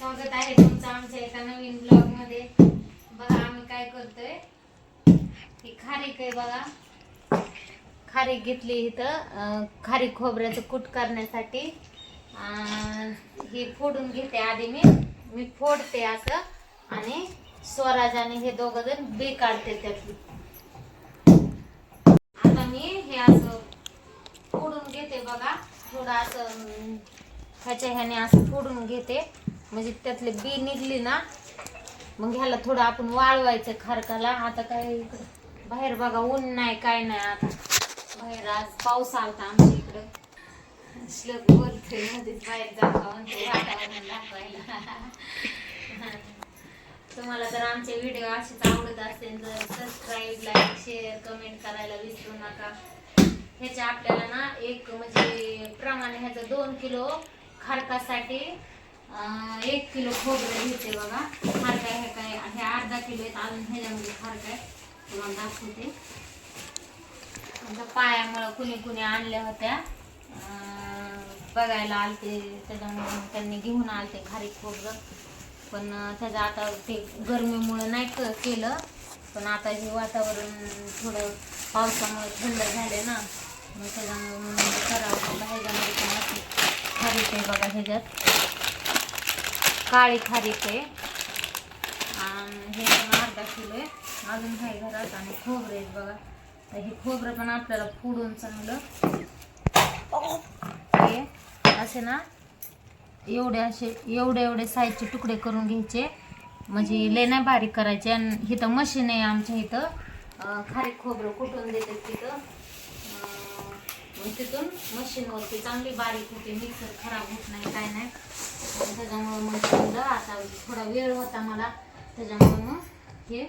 स्वागत आहे तुमचं आमच्या एका नवीन ब्लॉगमध्ये बघा आम्ही काय करतोय. ही खारीक आहे बघा. खारीक घेतली इथं. खारीक खोबऱ्याचं कूट करण्यासाठी. ही फोडून घेते आधी मी. मी फोडते असं. आणि स्वराज आणि हे दोघं जण बी काढते त्यातली. आता मी हे असं फोडून घेते बघा. थोडं असं ह्याच्या ह्याने असं फोडून घेते. म्हणजे त्यातले बी निघली ना मग ह्याला थोडं आपण वाळवायचं खारकाला. आता काय बाहेर बघा ऊन नाही काय नाही आता. बाहेर आज पाऊस आलता आमच्या इकडं. श्लोक बोलतोय मध्येच बाहेर जाता म्हणते वातावरण दाखवायला. तुम्हाला तर आमचे व्हिडिओ असेच आवडत असेल तर सबस्क्राईब लाईक शेअर कमेंट करायला विसरू नका. ह्याच्या आपल्याला ना एक म्हणजे प्रमाणे ह्याचं दोन किलो खारकासाठी एक किलो खोबरं घेते बघा. खारका हे काय? हे अर्धा किलो आहेत. अजून ह्याच्यामध्ये खारका आहे. तुम्हाला दाखवते. आमच्या पायामुळं कुणी कुणी आणल्या होत्या. बघायला आलते. त्याच्यामुळे त्यांनी घेऊन आलते खारीक खोबरं. पण त्याचं आता ते गरमीमुळं नाही केलं. पण आता हे वातावरण थोडं पावसामुळे थंड झाले ना. मग त्याच्यामुळे करावं. ह्याच्यामध्ये पण खारीक आहे बघा ह्याच्यात. काळी खारीक आहे. आणि हे पण अर्धा किलो आहे. अजून आहे घरात आणि खोबरे आहेत बघा. तर हे खोबरं पण आपल्याला फोडून चांगलं हे असे ना एवढे असे एवढे एवढे साईजचे तुकडे करून घ्यायचे. म्हणजे लय नाही बारीक करायचे. आणि इथं मशीन आहे आमच्या इथं. खारीक खोबरं कुटून देतात तिथं? मग तिथून मशीनवरती चांगली बारीक होते मिक्सर खराब होत नाही काय नाही. त्याच्यामुळं मग समजा आता थोडा वेळ होता मला त्याच्यामुळं मग हे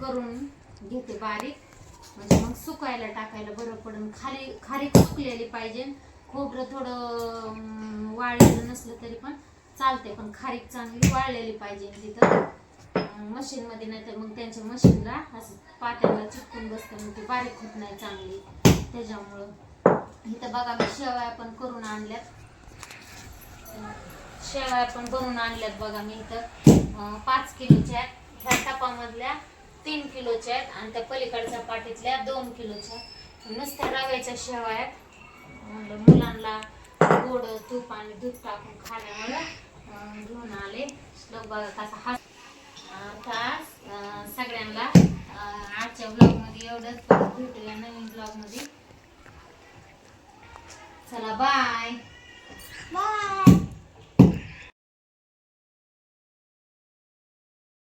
करून घेते बारीक. म्हणजे मग सुकायला टाकायला बरं पडून. खाली खारीक सुकलेली पाहिजे. खोबरं थोडं वाळलेलं नसलं तरी पण चालते पण खारीक चांगली वाळलेली पाहिजे तिथं. मशीनमध्ये नाही तर मग त्यांच्या मशीनला असं पात्याला चिटकून बसतं मग ती बारीक होत नाही चांगली. त्याच्यामुळं. इथं बघा मी शेवया पण करून आणल्यात. शेवया पण बनवून आणल्यात बघा मी इथं. पाच किलोच्या आहेत. ह्या टपामधल्या तीन किलोच्या आहेत आणि त्या पलीकडच्या पाटीतल्या दोन किलोच्या आहेत. नुसत्या रव्याच्या शेवया आहेत. म्हणलं मुलांना गोड तूप आणि दूध टाकून खाण्यामुळं घेऊन आले. श्लोक बघा कसा हा. आता सगळ्यांना आजच्या ब्लॉगमध्ये एवढंच. भेटूया नवीन ब्लॉगमध्ये चला बाय